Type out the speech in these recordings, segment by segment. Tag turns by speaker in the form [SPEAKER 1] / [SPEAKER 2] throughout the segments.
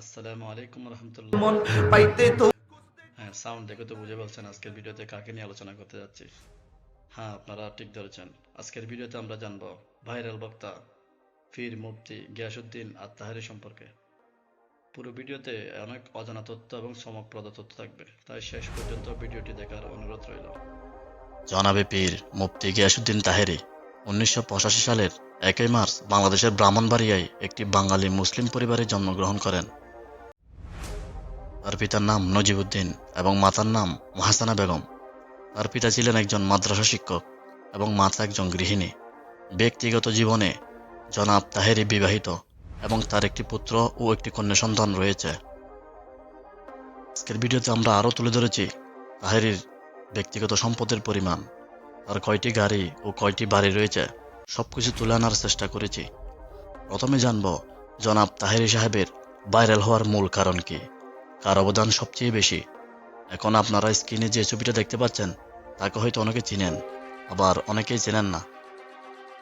[SPEAKER 1] আসসালামু আলাইকুম রহমতুল্লাহ।
[SPEAKER 2] মন পাইতে তো
[SPEAKER 1] হ্যাঁ সাউন্ড দেখে তো বুঝে বলছেন আজকের ভিডিওতে কাকে নিয়ে আলোচনা করতে যাচ্ছি? হ্যাঁ আপনারা ঠিক ধরেছেন। আজকের ভিডিওতে আমরা জানব ভাইরাল বক্তা ফির মুফতি গিয়াসুদ্দিন আত্মাহারি সম্পর্কে। পুরো ভিডিওতে অনেক অজানা তথ্য এবং চমকপ্রদ তথ্য থাকবে। তাই শেষ পর্যন্ত ভিডিওটি দেখার অনুরোধ রইল। জনাবে পীর মুফতি গিয়াসুদ্দিন তাহেরি উনিশশো পঁচাশি সালের একই মার্চ বাংলাদেশের ব্রাহ্মণবাড়িয়ায় একটি বাঙালি মুসলিম পরিবারে জন্মগ্রহণ করেন। তার পিতার নাম নজিবুদ্দিন এবং মাতার নাম মহাসানা বেগম। তার পিতা ছিলেন একজন মাদ্রাসা শিক্ষক এবং মাতা একজন গৃহিণী। ব্যক্তিগত জীবনে জনাব তাহেরি বিবাহিত এবং তার একটি পুত্র ও একটি কন্যা সন্তান রয়েছে। আজকের ভিডিওতে আমরা আরও তুলে ধরেছি তাহেরির ব্যক্তিগত সম্পদের পরিমাণ। তার কয়টি গাড়ি ও কয়টি বাড়ি রয়েছে, সবকিছু তুলে আনার চেষ্টা করেছি। প্রথমে জানব জনাব তাহেরি সাহেবের ভাইরাল হওয়ার মূল কারণ কি। কার অবদান সবচেয়ে বেশি? এখন আপনারা স্ক্রিনে যে ছবিটা দেখতে পাচ্ছেন, তাকে হয়তো অনেকে চিনেন, আবার অনেকেই চেনেন না।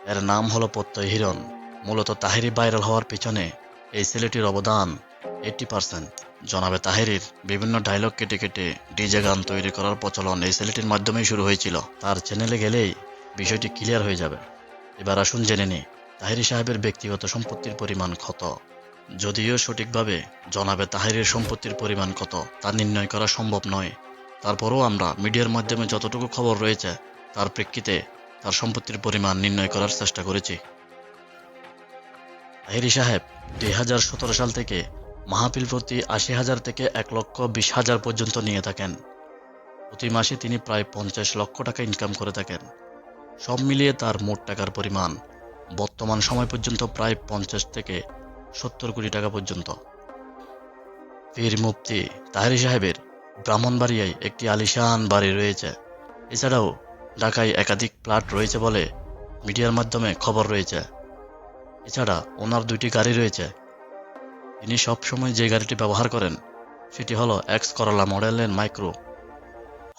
[SPEAKER 1] এর নাম হলো প্রত্যয় হিরণ। মূলত তাহেরি ভাইরাল হওয়ার পিছনে এই ছেলেটির অবদান এইটি পার্সেন্ট। জনাবে তাহেরির বিভিন্ন ডায়লগ কেটে কেটে ডিজে গান তৈরি করার প্রচলন এই ছেলেটির মাধ্যমেই শুরু হয়েছিল। তার চ্যানেলে গেলেই বিষয়টি ক্লিয়ার হয়ে যাবে। এবার আসুন জেনে নিই, তাহেরি সাহেবের ব্যক্তিগত সম্পত্তির পরিমাণ কত? যদিও সঠিকভাবে জনাবে তাহেরের সম্পত্তির পরিমাণ কত, তা নির্ণয় করা সম্ভব নয়। তারপরও আমরা মিডিয়ার মাধ্যমে যতটুকু খবর রয়েছে, তার প্রেক্ষিতে তার সম্পত্তির পরিমাণ নির্ণয় করার চেষ্টা করেছি। তাহেরি সাহেব, দুই হাজার সতেরো সাল থেকে মাহফিল প্রতি আশি হাজার থেকে এক লক্ষ বিশ হাজার পর্যন্ত নিয়ে থাকেন। প্রতি মাসে তিনি প্রায় পঞ্চাশ লক্ষ টাকা ইনকাম করে থাকেন। সব মিলিয়ে তার মোট টাকার পরিমাণ বর্তমান সময় পর্যন্ত প্রায় পঞ্চাশ থেকে সত্তর কোটি টাকা পর্যন্ত। পীর মুফতি তাহেরি সাহেবের ব্রাহ্মণবাড়িয়ায় একটি আলিশান বাড়ি রয়েছে। এছাড়াও ঢাকায় একাধিক ফ্ল্যাট রয়েছে বলে মিডিয়ার মাধ্যমে খবর রয়েছে। এছাড়া ওনার দুইটি গাড়ি রয়েছে। তিনি সবসময় যে গাড়িটি ব্যবহার করেন, সেটি হলো এক্স করলা মডেলের মাইক্রো।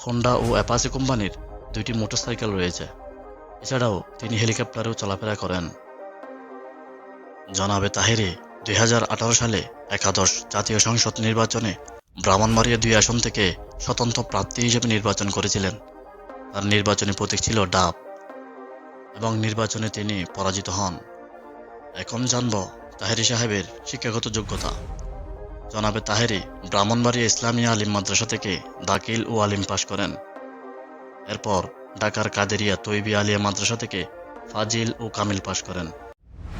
[SPEAKER 1] হোন্ডা ও অ্যাপাসি কোম্পানির দুইটি মোটরসাইকেল রয়েছে। এছাড়াও তিনি হেলিকপ্টারেও চলাফেরা করেন। জনাবে তাহেরি দুই সালে একাদশ জাতীয় সংসদ নির্বাচনে ব্রাহ্মণবাড়িয়া দুই আসন থেকে স্বতন্ত্র প্রার্থী হিসেবে নির্বাচন করেছিলেন। তার নির্বাচনী প্রতীক ছিল ডাব এবং নির্বাচনে তিনি পরাজিত হন। এখন জানব তাহেরি সাহেবের শিক্ষাগত যোগ্যতা। জনাবে তাহেরি ব্রাহ্মণবাড়িয়া ইসলামিয়া আলিম মাদ্রাসা থেকে দাকিল ও আলিম পাশ করেন। এরপর ঢাকার কাদেরিয়া তৈবি আলিয়া মাদ্রাসা থেকে ফাজিল ও কামিল পাশ করেন।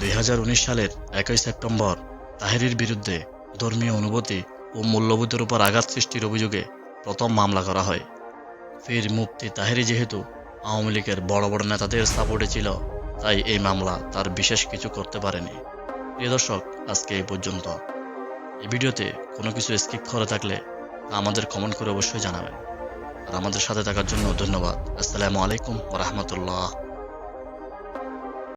[SPEAKER 1] দুই হাজার উনিশ সালের একই সেপ্টেম্বর তাহেরির বিরুদ্ধে ধর্মীয় অনুভূতি ও মূল্যবোধের উপর আঘাত সৃষ্টির অভিযোগে প্রথম মামলা করা হয়। ফির মুফতি তাহেরি যেহেতু আওয়ামী লীগের বড় বড় নেতাদের সাপোর্টে ছিল, তাই এই মামলা তার বিশেষ কিছু করতে পারেনি। প্রিয় দর্শক, আজকে এই পর্যন্ত। এই ভিডিওতে কোনো কিছু স্কিপ করে থাকলে আমাদের কমেন্ট করে অবশ্যই জানাবেন। আর আমাদের সাথে থাকার জন্য ধন্যবাদ। আসসালামু আলাইকুম রহমতুল্লাহ।